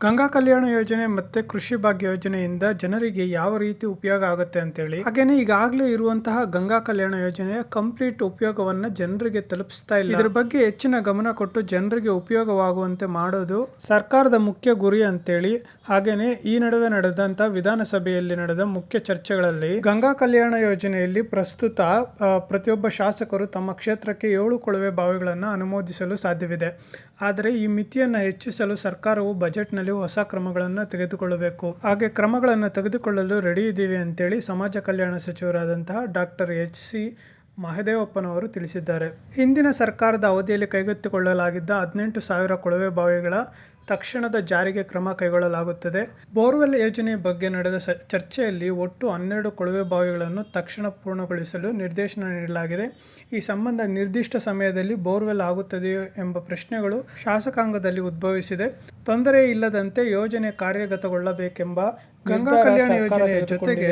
ಗಂಗಾ ಕಲ್ಯಾಣ ಯೋಜನೆ ಮತ್ತೆ ಕೃಷಿ ಭಾಗ್ಯ ಯೋಜನೆಯಿಂದ ಜನರಿಗೆ ಯಾವ ರೀತಿ ಉಪಯೋಗ ಆಗುತ್ತೆ ಅಂತೇಳಿ, ಹಾಗೇನೆ ಈಗಾಗಲೇ ಇರುವಂತಹ ಗಂಗಾ ಕಲ್ಯಾಣ ಯೋಜನೆಯ ಕಂಪ್ಲೀಟ್ ಉಪಯೋಗವನ್ನ ಜನರಿಗೆ ತಲುಪಿಸ್ತಾ ಇಲ್ಲ. ಇದ್ರ ಬಗ್ಗೆ ಹೆಚ್ಚಿನ ಗಮನ ಕೊಟ್ಟು ಜನರಿಗೆ ಉಪಯೋಗವಾಗುವಂತೆ ಮಾಡೋದು ಸರ್ಕಾರದ ಮುಖ್ಯ ಗುರಿ ಅಂತೇಳಿ, ಹಾಗೇನೆ ಈ ನಡುವೆ ನಡೆದಂತ ವಿಧಾನಸಭೆಯಲ್ಲಿ ನಡೆದ ಮುಖ್ಯ ಚರ್ಚೆಗಳಲ್ಲಿ ಗಂಗಾ ಕಲ್ಯಾಣ ಯೋಜನೆಯಲ್ಲಿ ಪ್ರಸ್ತುತ ಪ್ರತಿಯೊಬ್ಬ ಶಾಸಕರು ತಮ್ಮ ಕ್ಷೇತ್ರಕ್ಕೆ ಏಳು ಕೊಳವೆ ಬಾವಿಗಳನ್ನು ಅನುಮೋದಿಸಲು ಸಾಧ್ಯವಿದೆ. ಆದರೆ ಈ ಮಿತಿಯನ್ನು ಹೆಚ್ಚಿಸಲು ಸರ್ಕಾರವು ಬಜೆಟ್ನಲ್ಲಿ ಹೊಸ ಕ್ರಮಗಳನ್ನು ತೆಗೆದುಕೊಳ್ಳಬೇಕು. ಹಾಗೆ ಕ್ರಮಗಳನ್ನು ತೆಗೆದುಕೊಳ್ಳಲು ರೆಡಿ ಇದ್ದೀವಿ ಅಂತೇಳಿ ಸಮಾಜ ಕಲ್ಯಾಣ ಸಚಿವರಾದಂತಹ ಡಾಕ್ಟರ್ ಎಚ್ ಸಿ ಮಹದೇವಪ್ಪನವರು ತಿಳಿಸಿದ್ದಾರೆ. ಹಿಂದಿನ ಸರ್ಕಾರದ ಅವಧಿಯಲ್ಲಿ ಕೈಗೆತ್ತಿಕೊಳ್ಳಲಾಗಿದ್ದ ಹದಿನೆಂಟು ಸಾವಿರ ಕೊಳವೆ ಬಾವಿಗಳ ತಕ್ಷಣದ ಜಾರಿಗೆ ಕ್ರಮ ಕೈಗೊಳ್ಳಲಾಗುತ್ತದೆ. ಬೋರ್ವೆಲ್ ಯೋಜನೆ ಬಗ್ಗೆ ನಡೆದ ಚರ್ಚೆಯಲ್ಲಿ ಒಟ್ಟು ಹನ್ನೆರಡು ಕೊಳವೆ ಬಾವಿಗಳನ್ನು ತಕ್ಷಣ ಪೂರ್ಣಗೊಳಿಸಲು ನಿರ್ದೇಶನ ನೀಡಲಾಗಿದೆ. ಈ ಸಂಬಂಧ ನಿರ್ದಿಷ್ಟ ಸಮಯದಲ್ಲಿ ಬೋರ್ವೆಲ್ ಆಗುತ್ತದೆಯೋ ಎಂಬ ಪ್ರಶ್ನೆಗಳು ಶಾಸಕಾಂಗದಲ್ಲಿ ಉದ್ಭವಿಸಿದೆ. ತೊಂದರೆ ಇಲ್ಲದಂತೆ ಯೋಜನೆ ಕಾರ್ಯಗತಗೊಳ್ಳಬೇಕೆಂಬ ಗಂಗಾ ಕಲ್ಯಾಣ ಯೋಜನೆಯ ಜೊತೆಗೆ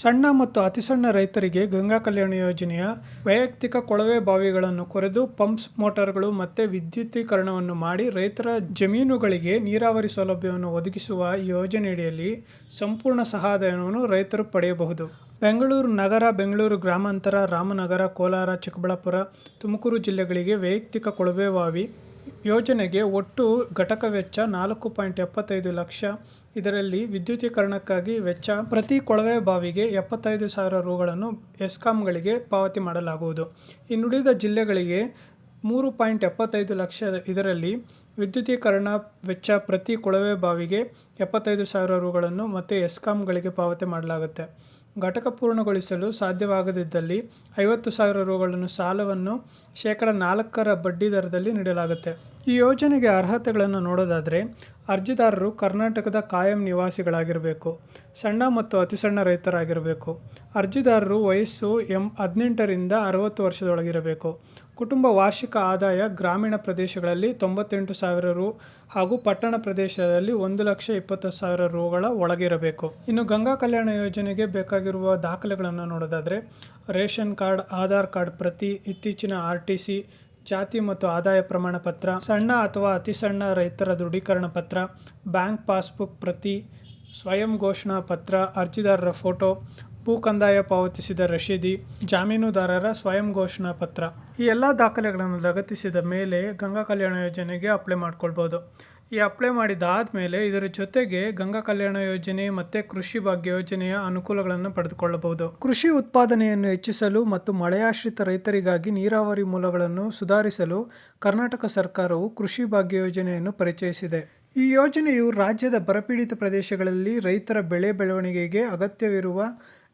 ಸಣ್ಣ ಮತ್ತು ಅತಿಸಣ್ಣ ರೈತರಿಗೆ ಗಂಗಾ ಕಲ್ಯಾಣ ಯೋಜನೆಯ ವೈಯಕ್ತಿಕ ಕೊಳವೆ ಬಾವಿಗಳನ್ನು ಕೊರೆದು ಪಂಪ್ಸ್, ಮೋಟಾರ್ಗಳು ಮತ್ತು ವಿದ್ಯುತ್ತೀಕರಣವನ್ನು ಮಾಡಿ ರೈತರ ಜಮೀನುಗಳಿಗೆ ನೀರಾವರಿ ಸೌಲಭ್ಯವನ್ನು ಒದಗಿಸುವ ಯೋಜನೆಯಡಿಯಲ್ಲಿ ಸಂಪೂರ್ಣ ಸಹಾಯಧನವನ್ನು ರೈತರು ಪಡೆಯಬಹುದು. ಬೆಂಗಳೂರು ನಗರ, ಬೆಂಗಳೂರು ಗ್ರಾಮಾಂತರ, ರಾಮನಗರ, ಕೋಲಾರ, ಚಿಕ್ಕಬಳ್ಳಾಪುರ, ತುಮಕೂರು ಜಿಲ್ಲೆಗಳಿಗೆ ವೈಯಕ್ತಿಕ ಕೊಳವೆ ಬಾವಿ ಯೋಜನೆಗೆ ಒಟ್ಟು ಘಟಕ ವೆಚ್ಚ ನಾಲ್ಕು ಪಾಯಿಂಟ್ ಎಪ್ಪತ್ತೈದು ಲಕ್ಷ. ಇದರಲ್ಲಿ ವಿದ್ಯುತೀಕರಣಕ್ಕಾಗಿ ವೆಚ್ಚ ಪ್ರತಿ ಕೊಳವೆ ಬಾವಿಗೆ ಎಪ್ಪತ್ತೈದು ಸಾವಿರ ರುಗಳನ್ನು ಎಸ್ಕಾಂಗಳಿಗೆ ಪಾವತಿ ಮಾಡಲಾಗುವುದು. ಇನ್ನುಳಿದ ಜಿಲ್ಲೆಗಳಿಗೆ ಮೂರು ಪಾಯಿಂಟ್ ಎಪ್ಪತ್ತೈದು ಲಕ್ಷ. ಇದರಲ್ಲಿ ವಿದ್ಯುತೀಕರಣ ವೆಚ್ಚ ಪ್ರತಿ ಕೊಳವೆ ಬಾವಿಗೆ ಎಪ್ಪತ್ತೈದು ಸಾವಿರ ರುಗಳನ್ನು ಮತ್ತು ಎಸ್ಕಾಂಗಳಿಗೆ ಪಾವತಿ ಮಾಡಲಾಗುತ್ತೆ. ಘಟಕ ಪೂರ್ಣಗೊಳಿಸಲು ಸಾಧ್ಯವಾಗದಿದ್ದಲ್ಲಿ ಐವತ್ತು ಸಾವಿರ ರುಗಳನ್ನು ಸಾಲವನ್ನು ಶೇಕಡ ನಾಲ್ಕರ ಬಡ್ಡಿ ದರದಲ್ಲಿ ನೀಡಲಾಗುತ್ತೆ. ಈ ಯೋಜನೆಗೆ ಅರ್ಹತೆಗಳನ್ನು ನೋಡೋದಾದರೆ, ಅರ್ಜಿದಾರರು ಕರ್ನಾಟಕದ ಕಾಯಂ ನಿವಾಸಿಗಳಾಗಿರಬೇಕು, ಸಣ್ಣ ಮತ್ತು ಅತಿಸಣ್ಣ ರೈತರಾಗಿರಬೇಕು. ಅರ್ಜಿದಾರರು ವಯಸ್ಸು ಎಂ ಹದಿನೆಂಟರಿಂದ ಅರವತ್ತು ವರ್ಷದೊಳಗಿರಬೇಕು. ಕುಟುಂಬ ವಾರ್ಷಿಕ ಆದಾಯ ಗ್ರಾಮೀಣ ಪ್ರದೇಶಗಳಲ್ಲಿ ತೊಂಬತ್ತೆಂಟು ಸಾವಿರ ರು ಹಾಗೂ ಪಟ್ಟಣ ಪ್ರದೇಶದಲ್ಲಿ ಒಂದು ಲಕ್ಷ ಇಪ್ಪತ್ತು ಸಾವಿರ ರುಗಳ ಒಳಗಿರಬೇಕು. ಇನ್ನು ಗಂಗಾ ಕಲ್ಯಾಣ ಯೋಜನೆಗೆ ಬೇಕಾಗಿರುವ ದಾಖಲೆಗಳನ್ನು ನೋಡೋದಾದರೆ, ರೇಷನ್ ಕಾರ್ಡ್, ಆಧಾರ್ ಕಾರ್ಡ್ ಪ್ರತಿ ಇತ್ತೀಚಿನ ಆರ್ ಟಿ ಸಿ, ಜಾತಿ ಮತ್ತು ಆದಾಯ ಪ್ರಮಾಣ ಪತ್ರ, ಸಣ್ಣ ಅಥವಾ ಅತಿ ಸಣ್ಣ ರೈತರ ದೃಢೀಕರಣ ಪತ್ರ, ಬ್ಯಾಂಕ್ ಪಾಸ್ಬುಕ್ ಪ್ರತಿ ಸ್ವಯಂ ಘೋಷಣಾ ಪತ್ರ, ಅರ್ಜಿದಾರರ ಫೋಟೋ ಭೂ ಕಂದಾಯ ಪಾವತಿಸಿದ ರಶೀದಿ, ಜಾಮೀನುದಾರರ ಸ್ವಯಂ ಘೋಷಣಾ ಪತ್ರ. ಈ ಎಲ್ಲ ದಾಖಲೆಗಳನ್ನು ಲಗತ್ತಿಸಿದ ಮೇಲೆ ಗಂಗಾ ಕಲ್ಯಾಣ ಯೋಜನೆಗೆ ಅಪ್ಲೈ ಮಾಡ್ಕೊಳ್ಬೋದು. ಈ ಅಪ್ಲೈ ಮಾಡಿದಾದ ಮೇಲೆ ಇದರ ಜೊತೆಗೆ ಗಂಗಾ ಕಲ್ಯಾಣ ಯೋಜನೆ ಮತ್ತು ಕೃಷಿ ಭಾಗ್ಯ ಯೋಜನೆಯ ಅನುಕೂಲಗಳನ್ನು ಪಡೆದುಕೊಳ್ಳಬಹುದು. ಕೃಷಿ ಉತ್ಪಾದನೆಯನ್ನು ಹೆಚ್ಚಿಸಲು ಮತ್ತು ಮಳೆಯಾಶ್ರಿತ ರೈತರಿಗಾಗಿ ನೀರಾವರಿ ಮೂಲಗಳನ್ನು ಸುಧಾರಿಸಲು ಕರ್ನಾಟಕ ಸರ್ಕಾರವು ಕೃಷಿ ಭಾಗ್ಯ ಯೋಜನೆಯನ್ನು ಪರಿಚಯಿಸಿದೆ. ಈ ಯೋಜನೆಯು ರಾಜ್ಯದ ಬರಪೀಡಿತ ಪ್ರದೇಶಗಳಲ್ಲಿ ರೈತರ ಬೆಳೆ ಬೆಳವಣಿಗೆಗೆ ಅಗತ್ಯವಿರುವ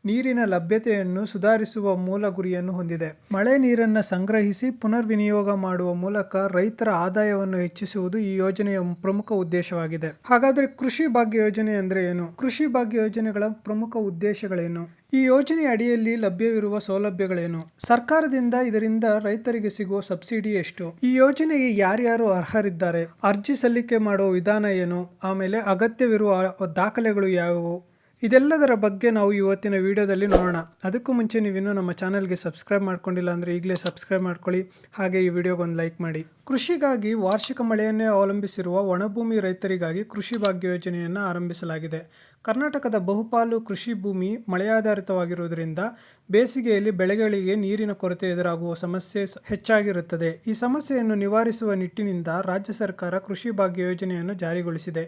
ನೀರಿನ ಲಭ್ಯತೆಯನ್ನು ಸುಧಾರಿಸುವ ಮೂಲ ಗುರಿಯನ್ನು ಹೊಂದಿದೆ. ಮಳೆ ನೀರನ್ನು ಸಂಗ್ರಹಿಸಿ ಪುನರ್ವಿನಿಯೋಗ ಮಾಡುವ ಮೂಲಕ ರೈತರ ಆದಾಯವನ್ನು ಹೆಚ್ಚಿಸುವುದು ಈ ಯೋಜನೆಯ ಪ್ರಮುಖ ಉದ್ದೇಶವಾಗಿದೆ. ಹಾಗಾದರೆ ಕೃಷಿ ಭಾಗ್ಯ ಯೋಜನೆ ಅಂದರೆ ಏನು? ಕೃಷಿ ಭಾಗ್ಯ ಯೋಜನೆಗಳ ಪ್ರಮುಖ ಉದ್ದೇಶಗಳೇನು? ಈ ಯೋಜನೆ ಅಡಿಯಲ್ಲಿ ಲಭ್ಯವಿರುವ ಸೌಲಭ್ಯಗಳೇನು? ಸರ್ಕಾರದಿಂದ ಇದರಿಂದ ರೈತರಿಗೆ ಸಿಗುವ ಸಬ್ಸಿಡಿ ಎಷ್ಟು? ಈ ಯೋಜನೆಗೆ ಯಾರ್ಯಾರು ಅರ್ಹರಿದ್ದಾರೆ? ಅರ್ಜಿ ಸಲ್ಲಿಕೆ ಮಾಡುವ ವಿಧಾನ ಏನು? ಆಮೇಲೆ ಅಗತ್ಯವಿರುವ ದಾಖಲೆಗಳು ಯಾವುವು? ಇದೆಲ್ಲದರ ಬಗ್ಗೆ ನಾವು ಇವತ್ತಿನ ವಿಡಿಯೋದಲ್ಲಿ ನೋಡೋಣ. ಅದಕ್ಕೂ ಮುಂಚೆ ನೀವಿನ್ನೂ ನಮ್ಮ ಚಾನಲ್ಗೆ ಸಬ್ಸ್ಕ್ರೈಬ್ ಮಾಡ್ಕೊಂಡಿಲ್ಲ ಅಂದರೆ ಈಗಲೇ ಸಬ್ಸ್ಕ್ರೈಬ್ ಮಾಡ್ಕೊಳ್ಳಿ. ಹಾಗೆ ಈ ವಿಡಿಯೋಗೆ ಒಂದು ಲೈಕ್ ಮಾಡಿ. ಕೃಷಿಗಾಗಿ ವಾರ್ಷಿಕ ಮಳೆಯನ್ನೇ ಅವಲಂಬಿಸಿರುವ ಒಣಭೂಮಿ ರೈತರಿಗಾಗಿ ಕೃಷಿ ಭಾಗ್ಯ ಯೋಜನೆಯನ್ನು ಆರಂಭಿಸಲಾಗಿದೆ. ಕರ್ನಾಟಕದ ಬಹುಪಾಲು ಕೃಷಿ ಭೂಮಿ ಮಳೆಯಾಧಾರಿತವಾಗಿರುವುದರಿಂದ ಬೇಸಿಗೆಯಲ್ಲಿ ಬೆಳೆಗಳಿಗೆ ನೀರಿನ ಕೊರತೆ ಎದುರಾಗುವ ಸಮಸ್ಯೆ ಹೆಚ್ಚಾಗಿರುತ್ತದೆ. ಈ ಸಮಸ್ಯೆಯನ್ನು ನಿವಾರಿಸುವ ನಿಟ್ಟಿನಿಂದ ರಾಜ್ಯ ಸರ್ಕಾರ ಕೃಷಿ ಭಾಗ್ಯ ಯೋಜನೆಯನ್ನು ಜಾರಿಗೊಳಿಸಿದೆ.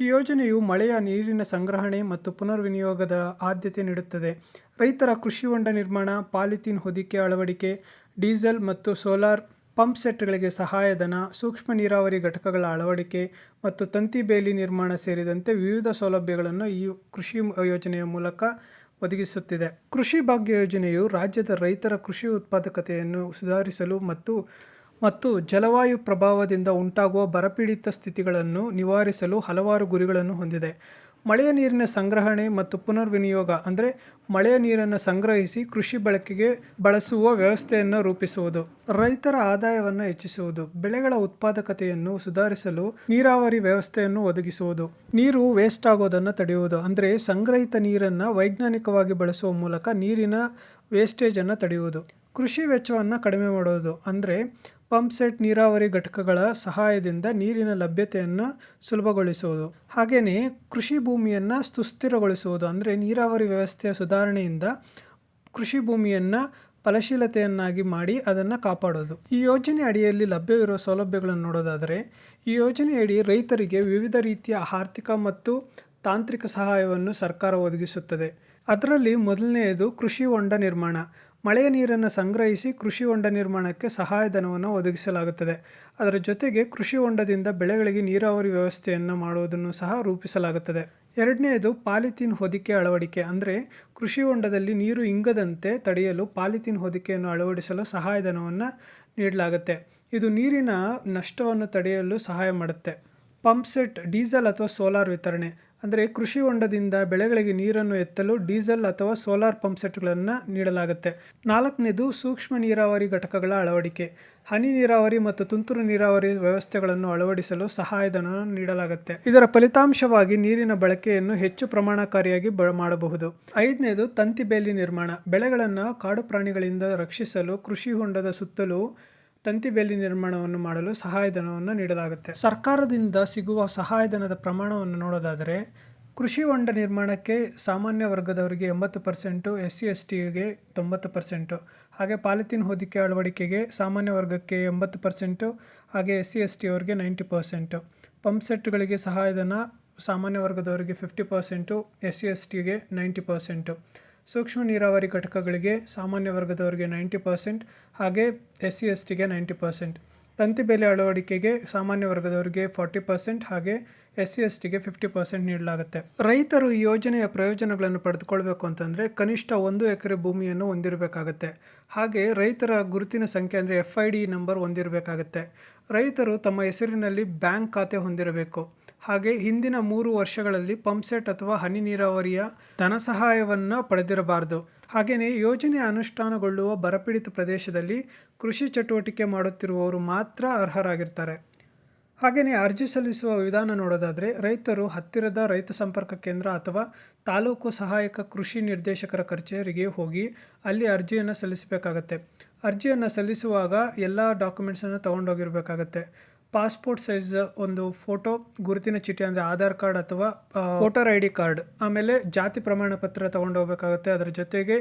ಈ ಯೋಜನೆಯು ಮಳೆಯ ನೀರಿನ ಸಂಗ್ರಹಣೆ ಮತ್ತು ಪುನರ್ವಿನಿಯೋಗದ ಆದ್ಯತೆ ನೀಡುತ್ತದೆ. ರೈತರ ಕೃಷಿ ಹೊಂಡ ನಿರ್ಮಾಣ, ಪಾಲಿಥೀನ್ ಹೊದಿಕೆ ಅಳವಡಿಕೆ, ಡೀಸೆಲ್ ಮತ್ತು ಸೋಲಾರ್ ಪಂಪ್ ಸೆಟ್ಗಳಿಗೆ ಸಹಾಯಧನ ಸೂಕ್ಷ್ಮ ನೀರಾವರಿ ಘಟಕಗಳ ಅಳವಡಿಕೆ ಮತ್ತು ತಂತಿ ಬೇಲಿ ನಿರ್ಮಾಣ ಸೇರಿದಂತೆ ವಿವಿಧ ಸೌಲಭ್ಯಗಳನ್ನು ಈ ಕೃಷಿ ಯೋಜನೆಯ ಮೂಲಕ ಒದಗಿಸುತ್ತಿದೆ. ಕೃಷಿ ಭಾಗ್ಯ ಯೋಜನೆಯು ರಾಜ್ಯದ ರೈತರ ಕೃಷಿ ಉತ್ಪಾದಕತೆಯನ್ನು ಸುಧಾರಿಸಲು ಮತ್ತು ಮತ್ತು ಜಲವಾಯು ಪ್ರಭಾವದಿಂದ ಉಂಟಾಗುವ ಬರಪೀಡಿತ ಸ್ಥಿತಿಗಳನ್ನು ನಿವಾರಿಸಲು ಹಲವಾರು ಗುರಿಗಳನ್ನು ಹೊಂದಿದೆ. ಮಳೆಯ ನೀರಿನ ಸಂಗ್ರಹಣೆ ಮತ್ತು ಪುನರ್ವಿನಿಯೋಗ, ಅಂದರೆ ಮಳೆಯ ನೀರನ್ನು ಸಂಗ್ರಹಿಸಿ ಕೃಷಿ ಬಳಕೆಗೆ ಬಳಸುವ ವ್ಯವಸ್ಥೆಯನ್ನು ರೂಪಿಸುವುದು. ರೈತರ ಆದಾಯವನ್ನು ಹೆಚ್ಚಿಸುವುದು, ಬೆಳೆಗಳ ಉತ್ಪಾದಕತೆಯನ್ನು ಸುಧಾರಿಸಲು ನೀರಾವರಿ ವ್ಯವಸ್ಥೆಯನ್ನು ಒದಗಿಸುವುದು. ನೀರು ವೇಸ್ಟ್ ಆಗೋದನ್ನು ತಡೆಯುವುದು, ಅಂದರೆ ಸಂಗ್ರಹಿತ ನೀರನ್ನು ವೈಜ್ಞಾನಿಕವಾಗಿ ಬಳಸುವ ಮೂಲಕ ನೀರಿನ ವೇಸ್ಟೇಜನ್ನು ತಡೆಯುವುದು. ಕೃಷಿ ವೆಚ್ಚವನ್ನು ಕಡಿಮೆ ಮಾಡೋದು ಅಂದರೆ ಪಂಪ್ ಸೆಟ್ ನೀರಾವರಿ ಘಟಕಗಳ ಸಹಾಯದಿಂದ ನೀರಿನ ಲಭ್ಯತೆಯನ್ನು ಸುಲಭಗೊಳಿಸುವುದು. ಹಾಗೆಯೇ ಕೃಷಿ ಭೂಮಿಯನ್ನು ಸುಸ್ಥಿರಗೊಳಿಸುವುದು ಅಂದರೆ ನೀರಾವರಿ ವ್ಯವಸ್ಥೆಯ ಸುಧಾರಣೆಯಿಂದ ಕೃಷಿ ಭೂಮಿಯನ್ನು ಫಲಶೀಲತೆಯನ್ನಾಗಿ ಮಾಡಿ ಅದನ್ನು ಕಾಪಾಡೋದು. ಈ ಯೋಜನೆ ಅಡಿಯಲ್ಲಿ ಲಭ್ಯವಿರುವ ಸೌಲಭ್ಯಗಳನ್ನು ನೋಡೋದಾದರೆ, ಈ ಯೋಜನೆಯಡಿ ರೈತರಿಗೆ ವಿವಿಧ ರೀತಿಯ ಆರ್ಥಿಕ ಮತ್ತು ತಾಂತ್ರಿಕ ಸಹಾಯವನ್ನು ಸರ್ಕಾರ ಒದಗಿಸುತ್ತದೆ. ಅದರಲ್ಲಿ ಮೊದಲನೆಯದು ಕೃಷಿ ಹೊಂಡ ನಿರ್ಮಾಣ. ಮಳೆಯ ನೀರನ್ನು ಸಂಗ್ರಹಿಸಿ ಕೃಷಿ ಹೊಂಡ ನಿರ್ಮಾಣಕ್ಕೆ ಸಹಾಯಧನವನ್ನು ಒದಗಿಸಲಾಗುತ್ತದೆ. ಅದರ ಜೊತೆಗೆ ಕೃಷಿ ಹೊಂಡದಿಂದ ಬೆಳೆಗಳಿಗೆ ನೀರಾವರಿ ವ್ಯವಸ್ಥೆಯನ್ನು ಮಾಡುವುದನ್ನು ಸಹ ರೂಪಿಸಲಾಗುತ್ತದೆ. ಎರಡನೆಯದು ಪಾಲಿಥೀನ್ ಹೊದಿಕೆ ಅಳವಡಿಕೆ, ಅಂದರೆ ಕೃಷಿ ಹೊಂಡದಲ್ಲಿ ನೀರು ಇಂಗದಂತೆ ತಡೆಯಲು ಪಾಲಿಥೀನ್ ಹೊದಿಕೆಯನ್ನು ಅಳವಡಿಸಲು ಸಹಾಯಧನವನ್ನು ನೀಡಲಾಗುತ್ತೆ. ಇದು ನೀರಿನ ನಷ್ಟವನ್ನು ತಡೆಯಲು ಸಹಾಯ ಮಾಡುತ್ತೆ. ಪಂಪ್ ಸೆಟ್ ಡೀಸೆಲ್ ಅಥವಾ ಸೋಲಾರ್ ವಿತರಣೆ ಅಂದರೆ ಕೃಷಿ ಹೊಂಡದಿಂದ ಬೆಳೆಗಳಿಗೆ ನೀರನ್ನು ಎತ್ತಲು ಡೀಸೆಲ್ ಅಥವಾ ಸೋಲಾರ್ ಪಂಪ್ ಸೆಟ್ಗಳನ್ನು ನೀಡಲಾಗುತ್ತೆ. ನಾಲ್ಕನೇದು ಸೂಕ್ಷ್ಮ ನೀರಾವರಿ ಘಟಕಗಳ ಅಳವಡಿಕೆ. ಹನಿ ನೀರಾವರಿ ಮತ್ತು ತುಂತುರು ನೀರಾವರಿ ವ್ಯವಸ್ಥೆಗಳನ್ನು ಅಳವಡಿಸಲು ಸಹಾಯಧನ ನೀಡಲಾಗುತ್ತೆ. ಇದರ ಫಲಿತಾಂಶವಾಗಿ ನೀರಿನ ಬಳಕೆಯನ್ನು ಹೆಚ್ಚು ಪ್ರಮಾಣಕಾರಿಯಾಗಿ ಬ ಮಾಡಬಹುದು. ಐದನೇದು ತಂತಿ ಬೇಲಿ ನಿರ್ಮಾಣ. ಬೆಳೆಗಳನ್ನು ಕಾಡು ಪ್ರಾಣಿಗಳಿಂದ ರಕ್ಷಿಸಲು, ಕೃಷಿ ಹೊಂಡದ ಸುತ್ತಲೂ ತಂತಿ ಬೇಲಿ ನಿರ್ಮಾಣವನ್ನು ಮಾಡಲು ಸಹಾಯಧನವನ್ನು ನೀಡಲಾಗುತ್ತೆ. ಸರ್ಕಾರದಿಂದ ಸಿಗುವ ಸಹಾಯಧನದ ಪ್ರಮಾಣವನ್ನು ನೋಡೋದಾದರೆ, ಕೃಷಿ ಹೊಂಡ ನಿರ್ಮಾಣಕ್ಕೆ ಸಾಮಾನ್ಯ ವರ್ಗದವರಿಗೆ ಎಂಬತ್ತು ಪರ್ಸೆಂಟು ಎಸ್ ಸಿ ಎಸ್ ಟಿಗೆ ತೊಂಬತ್ತು ಪರ್ಸೆಂಟು, ಹಾಗೆ ಪಾಲಿಥೀನ್ ಹೊದಿಕೆ ಅಳವಡಿಕೆಗೆ ಸಾಮಾನ್ಯ ವರ್ಗಕ್ಕೆ ಎಂಬತ್ತು ಪರ್ಸೆಂಟು, ಹಾಗೆ ಎಸ್ ಸಿ ಎಸ್ ಟಿ ಅವರಿಗೆ ನೈಂಟಿ ಪರ್ಸೆಂಟು. ಪಂಪ್ ಸೆಟ್ಗಳಿಗೆ ಸಹಾಯಧನ ಸಾಮಾನ್ಯ ವರ್ಗದವರಿಗೆ fifty percent S C S ಟಿಗೆ ನೈಂಟಿ ಪರ್ಸೆಂಟು. ಸೂಕ್ಷ್ಮ ನೀರಾವರಿ ಘಟಕಗಳಿಗೆ ಸಾಮಾನ್ಯ ವರ್ಗದವರಿಗೆ ನೈಂಟಿ ಪರ್ಸೆಂಟ್ ಹಾಗೆ ಎಸ್ ಸಿ ಎಸ್ ಟಿಗೆ ನೈಂಟಿ ಪರ್ಸೆಂಟ್. ತಂತಿ ಬೆಲೆ ಅಳವಡಿಕೆಗೆ ಸಾಮಾನ್ಯ ವರ್ಗದವರಿಗೆ ಫಾರ್ಟಿ ಪರ್ಸೆಂಟ್ ಹಾಗೆ ಎಸ್ ಸಿ ಎಸ್ ಟಿಗೆ ಫಿಫ್ಟಿ ಪರ್ಸೆಂಟ್ ನೀಡಲಾಗುತ್ತೆ. ರೈತರು ಈ ಯೋಜನೆಯ ಪ್ರಯೋಜನಗಳನ್ನು ಪಡೆದುಕೊಳ್ಬೇಕು ಅಂತಂದರೆ ಕನಿಷ್ಠ ಒಂದು ಎಕರೆ ಭೂಮಿಯನ್ನು ಹೊಂದಿರಬೇಕಾಗುತ್ತೆ. ಹಾಗೆ ರೈತರ ಗುರುತಿನ ಸಂಖ್ಯೆ ಅಂದರೆ ಎಫ್ ಐ ಡಿ ನಂಬರ್ ಹೊಂದಿರಬೇಕಾಗುತ್ತೆ. ರೈತರು ತಮ್ಮ ಹೆಸರಿನಲ್ಲಿ ಬ್ಯಾಂಕ್ ಖಾತೆ ಹೊಂದಿರಬೇಕು. ಹಾಗೆ ಹಿಂದಿನ ಮೂರು ವರ್ಷಗಳಲ್ಲಿ ಪಂಪ್ಸೆಟ್ ಅಥವಾ ಹನಿ ನೀರಾವರಿಯ ಧನ ಸಹಾಯವನ್ನು ಪಡೆದಿರಬಾರದು. ಹಾಗೆಯೇ ಯೋಜನೆ ಅನುಷ್ಠಾನಗೊಳ್ಳುವ ಬರಪೀಡಿತ ಪ್ರದೇಶದಲ್ಲಿ ಕೃಷಿ ಚಟುವಟಿಕೆ ಮಾಡುತ್ತಿರುವವರು ಮಾತ್ರ ಅರ್ಹರಾಗಿರ್ತಾರೆ. ಹಾಗೆಯೇ ಅರ್ಜಿ ಸಲ್ಲಿಸುವ ವಿಧಾನ ನೋಡೋದಾದರೆ ರೈತರು ಹತ್ತಿರದ ರೈತ ಸಂಪರ್ಕ ಕೇಂದ್ರ ಅಥವಾ ತಾಲೂಕು ಸಹಾಯಕ ಕೃಷಿ ನಿರ್ದೇಶಕರ ಕಚೇರಿಗೆ ಹೋಗಿ ಅಲ್ಲಿ ಅರ್ಜಿಯನ್ನು ಸಲ್ಲಿಸಬೇಕಾಗತ್ತೆ. ಅರ್ಜಿಯನ್ನು ಸಲ್ಲಿಸುವಾಗ ಎಲ್ಲ ಡಾಕ್ಯುಮೆಂಟ್ಸನ್ನು ತೊಗೊಂಡೋಗಿರ್ಬೇಕಾಗತ್ತೆ. ಪಾಸ್ಪೋರ್ಟ್ ಸೈಜ್ ಒಂದು ಫೋಟೋ, ಗುರುತಿನ ಚೀಟಿ ಅಂದರೆ ಆಧಾರ್ ಕಾರ್ಡ್ ಅಥವಾ ವೋಟರ್ ಐ ಡಿ ಕಾರ್ಡ್, ಆಮೇಲೆ ಜಾತಿ ಪ್ರಮಾಣ ಪತ್ರ ತಗೊಂಡು ಹೋಗ್ಬೇಕಾಗುತ್ತೆ. ಅದರ ಜೊತೆಗೆ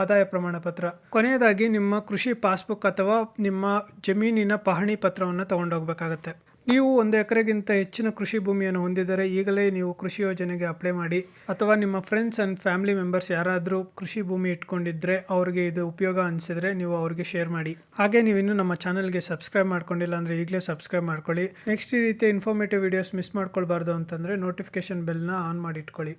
ಆದಾಯ ಪ್ರಮಾಣ ಪತ್ರ. ಕೊನೆಯದಾಗಿ ನಿಮ್ಮ ಕೃಷಿ ಪಾಸ್ಬುಕ್ ಅಥವಾ ನಿಮ್ಮ ಜಮೀನಿನ ಪಹಣಿ ಪತ್ರವನ್ನು ತಗೊಂಡು ಹೋಗ್ಬೇಕಾಗತ್ತೆ. ನೀವು ಒಂದು ಎಕರೆಗಿಂತ ಹೆಚ್ಚಿನ ಕೃಷಿ ಭೂಮಿಯನ್ನು ಹೊಂದಿದ್ದರೆ ಈಗಲೇ ನೀವು ಕೃಷಿ ಯೋಜನೆಗೆ ಅಪ್ಲೈ ಮಾಡಿ. ಅಥವಾ ನಿಮ್ಮ ಫ್ರೆಂಡ್ಸ್ ಆ್ಯಂಡ್ ಫ್ಯಾಮಿಲಿ ಮೆಂಬರ್ಸ್ ಯಾರಾದರೂ ಕೃಷಿ ಭೂಮಿ ಇಟ್ಕೊಂಡಿದ್ರೆ ಅವರಿಗೆ ಇದು ಉಪಯೋಗ ಅನಿಸಿದ್ರೆ ನೀವು ಅವರಿಗೆ ಶೇರ್ ಮಾಡಿ. ಹಾಗೆ ನೀವು ಇನ್ನೂ ನಮ್ಮ ಚಾನಲ್ಗೆ ಸಬ್ಸ್ಕ್ರೈಬ್ ಮಾಡ್ಕೊಂಡಿಲ್ಲ ಅಂದರೆ ಈಗಲೇ ಸಬ್ಸ್ಕ್ರೈಬ್ ಮಾಡ್ಕೊಳ್ಳಿ. ನೆಕ್ಸ್ಟ್ ಈ ರೀತಿಯ ಇನ್ಫಾರ್ಮೇಟಿವ್ ವೀಡಿಯೋಸ್ ಮಿಸ್ ಮಾಡ್ಕೊಳ್ಬಾರ್ದು ಅಂತಂದರೆ ನೋಟಿಫಿಕೇಷನ್ ಬೆಲ್ನ ಆನ್ ಮಾಡಿ ಇಟ್ಕೊಳ್ಳಿ.